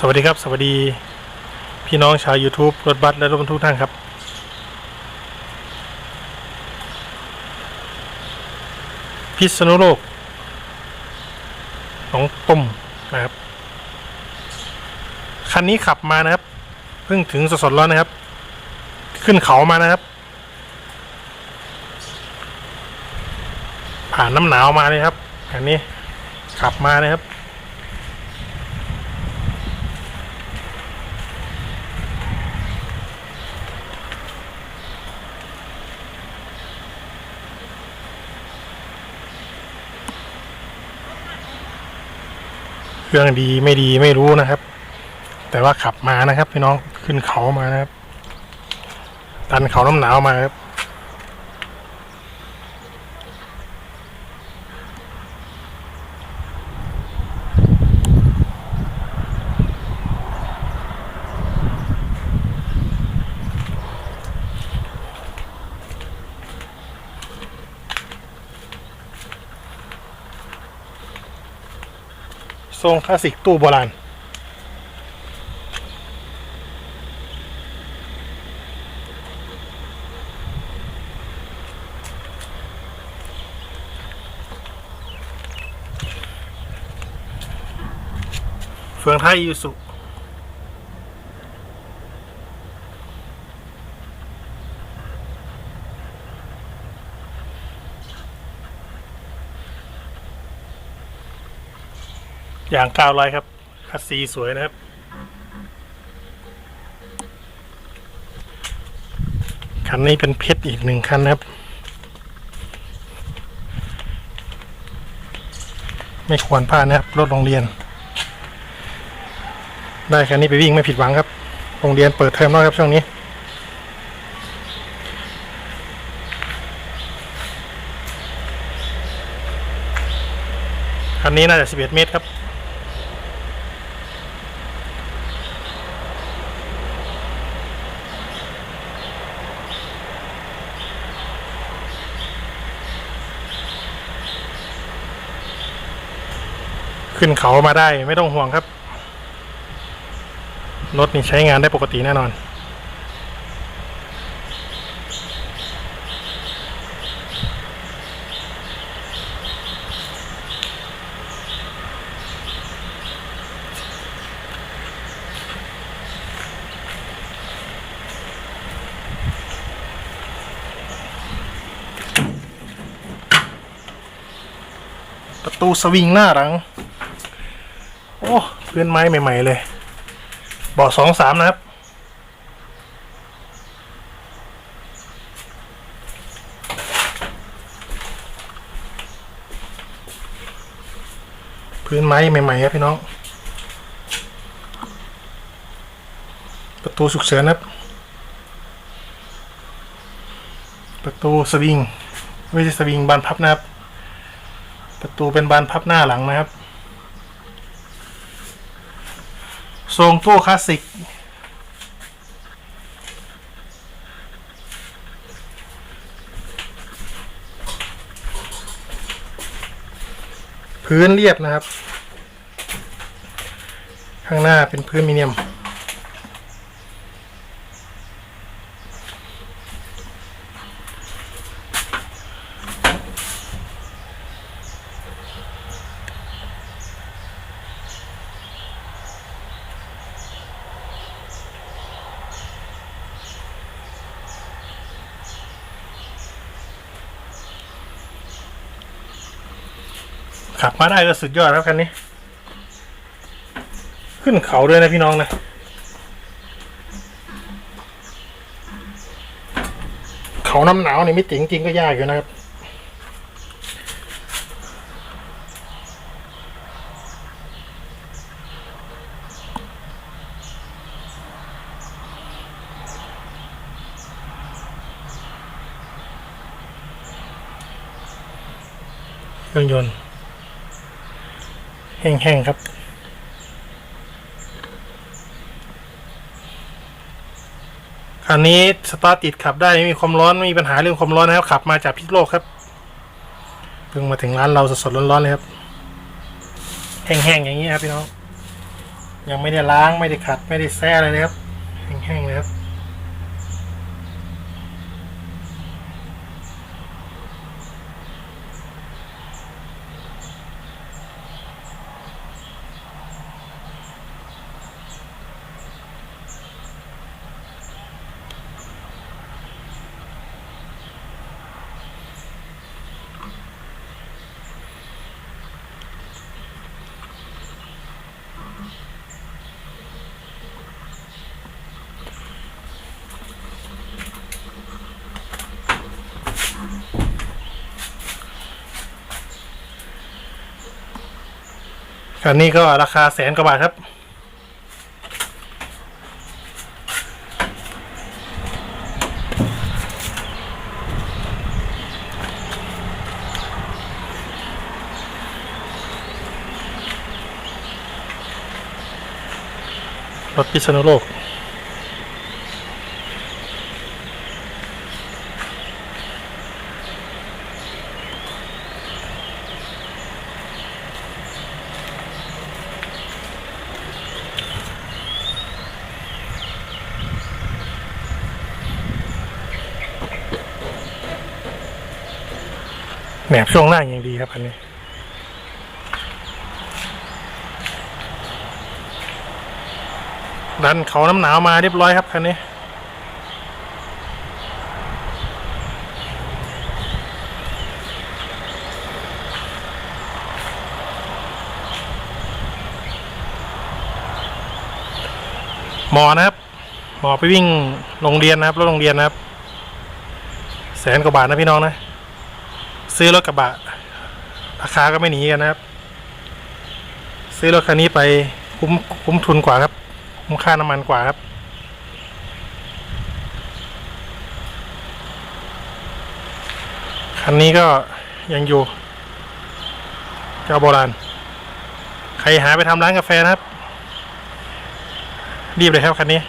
สวัสดีครับ สวัสดีพี่น้องชาว YouTube รถบัสและรถบรรทุกท่านครับ พิษณุโลกหนองตุ่มนะครับ คันนี้ขับมานะครับ เพิ่งถึงสดๆร้อนนะครับ ขึ้นเขามานะครับ ผ่านน้ำหนาวมาเลยครับคันนี้ขับมานะครับ เครื่องดีไม่ดีไม่รู้นะครับ แต่ว่าขับมานะครับพี่น้องขึ้นเขามานะครับดันเขาน้ำหนาวมาครับ ทรงคลาสสิกตู้โบราณ เฟืองไทยยูสุ อย่างก้าวร้อยครับ คัสซีสวยนะครับ คันนี้เป็นเพชรอีกหนึ่งคันนะครับ ไม่ควรพลาดนะครับ รถโรงเรียน ได้คันนี้ไปวิ่งไม่ผิดหวังครับ โรงเรียนเปิดเทอมแล้วครับช่วงนี้คันนี้น่าจะ 11 เมตรครับ ขึ้นเขามาได้ไม่ต้องห่วงครับ รถนี่ใช้งานได้ปกติแน่นอน ประตูสวิงหน้าหลัง พื้นไม้ใหม่ ๆ เลยเบาะสองสามนะครับ พื้นไม้ใหม่ ๆ ครับพี่น้อง ประตูฉุกเฉินครับ ประตูสวิงไม่ใช่สวิงบานพับนะครับ ประตูเป็นบานพับหน้าหลังนะครับ ทรงตู้คลาสสิก พื้นเรียบนะครับ ข้างหน้าเป็นพื้นมิเนียม ขับมาได้ก็สุดยอดแล้วคันนี้ ขึ้นเขาด้วยนะพี่น้องนะเขาน้ำหนาวนี่ไม่จริงจริงก็ยากอยู่นะครับเครื่องยนต์ ห้งๆครับคันนี้สตาร์ติดขับได้ไม่มีความร้อนไม่มีปัญหาเรื่องความร้อนนะครับ ขับมาจากพิษโลกครับเพิ่งมาถึงร้านเราสดๆร้อนๆเลยครับ แห้งๆอย่างนี้ครับพี่น้องยังไม่ได้ล้างไม่ได้ขัดไม่ได้แซ่อะไรเลยครับแห้งๆ คันนี้ก็ราคาแสนกว่าบาทครับ รถพิษณุโลก บช่วงล่างอย่างดีครับคันนี้ดันเขาน้ำหนาวมาเรียบร้อยครับคันนี้ หมอนะครับ หมอไปวิ่งโรงเรียนนะครับรถโรงเรียนนะครับ แสนกว่าบาทนะพี่น้องนะ ซื้อรถกระบะ ราคาก็ไม่หนีกันนะครับ ซื้อรถคันนี้ไปคุ้มคุ้มทุนกว่าครับ คุ้มค่าน้ำมันกว่าครับคันนี้ก็ยังอยู่เจ้าโบราณ ใครหาไปทำร้านกาแฟนะครับ รีบเลยครับคันนี้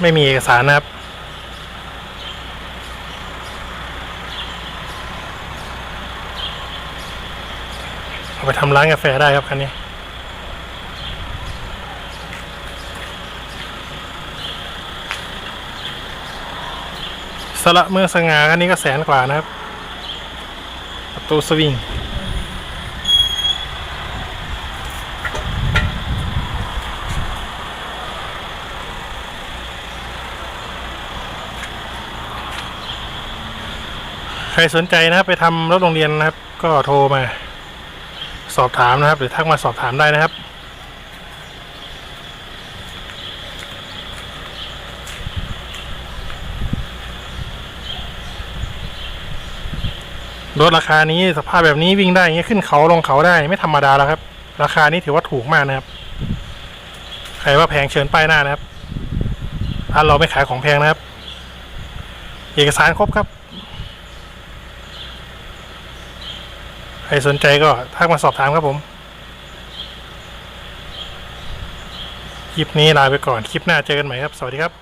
ไม่มีเอกสารนะครับ เอาไปทำร้านกาแฟได้ครับคันนี้สละเมืองสง่าคันนี้ก็แสนกว่านะครับ ประตูสวิงใครสนใจนะครับไปทำรถโรงเรียนนะครับ ก็โทรมา สอบถามนะครับ หรือทักมาสอบถามได้นะครับ รถราคานี้สภาพแบบนี้วิ่งได้เงี้ยขึ้นเขาลงเขาได้ไม่ธรรมดาแล้วครับ ราคานี้ถือว่าถูกมากนะครับ ใครว่าแพงเชิญป้ายหน้านะครับร้านเราไม่ขายของแพงนะครับ เอกสารครบครับ ใค รสนใจก็ทักมาสอบถามครับผมคลิปนี้ลาไปก่อน คลิปหน้าเจอกันใหม่ครับ สวัสดีครับ